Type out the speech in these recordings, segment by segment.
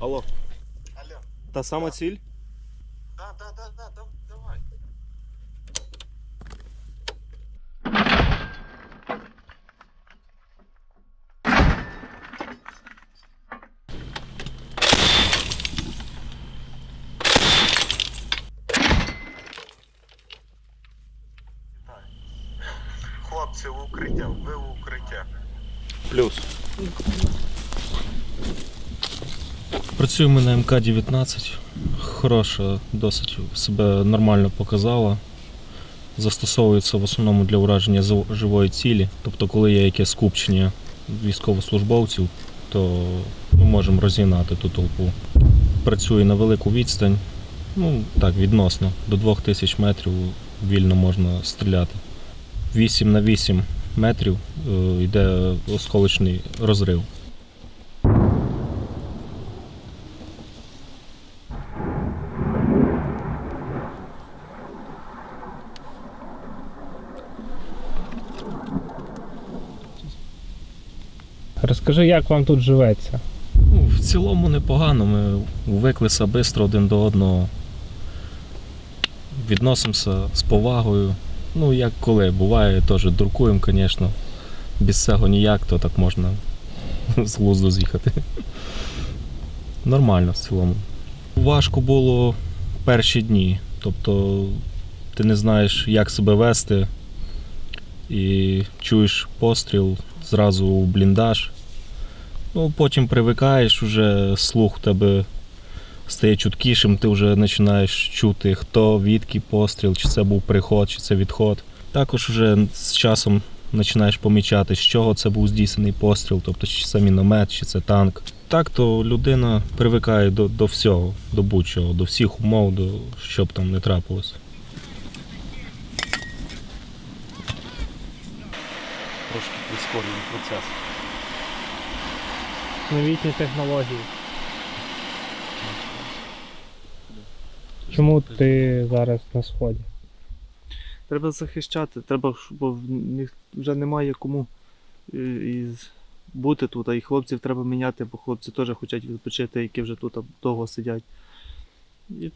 Алло, Алло. та сама ціль? Да, да, да, да, да, давай. Хлопці, в укриття, ви в укриття. Плюс. Працюємо на МК-19. Хороша, досить себе нормально показала. Застосовується в основному для ураження живої цілі. Тобто, коли є якесь скупчення військовослужбовців, то ми можемо розігнати ту толпу. Працює на велику відстань, ну так, відносно, до 2000 метрів вільно можна стріляти. 8 на 8 метрів е, йде осколочний розрив. Розкажи, як вам тут живеться? Ну, в цілому непогано. Ми звиклися швидко один до одного. Відносимося з повагою. Ну, як коли. Буває, теж дуркуємо, звісно. Без цього ніяк, то так можна з глузду з'їхати. Нормально в цілому. Важко було перші дні. Тобто ти не знаєш, як себе вести, і чуєш постріл зразу в бліндаж. Ну, потім привикаєш, уже слух у тебе стає чуткішим, ти вже починаєш чути, хто, відки постріл, чи це був приход, чи це відход. Також вже з часом починаєш помічати, з чого це був здійснений постріл, тобто чи це міномет, чи це танк. Так то людина привикає до, до всього, до будь-чого, до всіх умов, до що б там не трапилось. Трошки прискорюємо процес. Новітні технології. Чому ти зараз на сході? Треба захищати, треба, бо вже немає кому е, і з- бути тут, а і хлопців треба міняти, бо хлопці теж хочуть відпочити, які вже тут довго сидять. І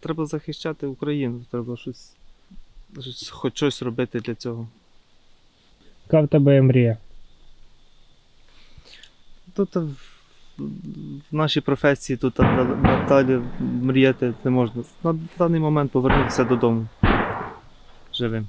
треба захищати Україну, треба щось, щось хоч щось робити для цього. Яка в тебе мрія? Тут в, нашій професії тут надалі мріяти не можна. На даний момент повернутися додому живим.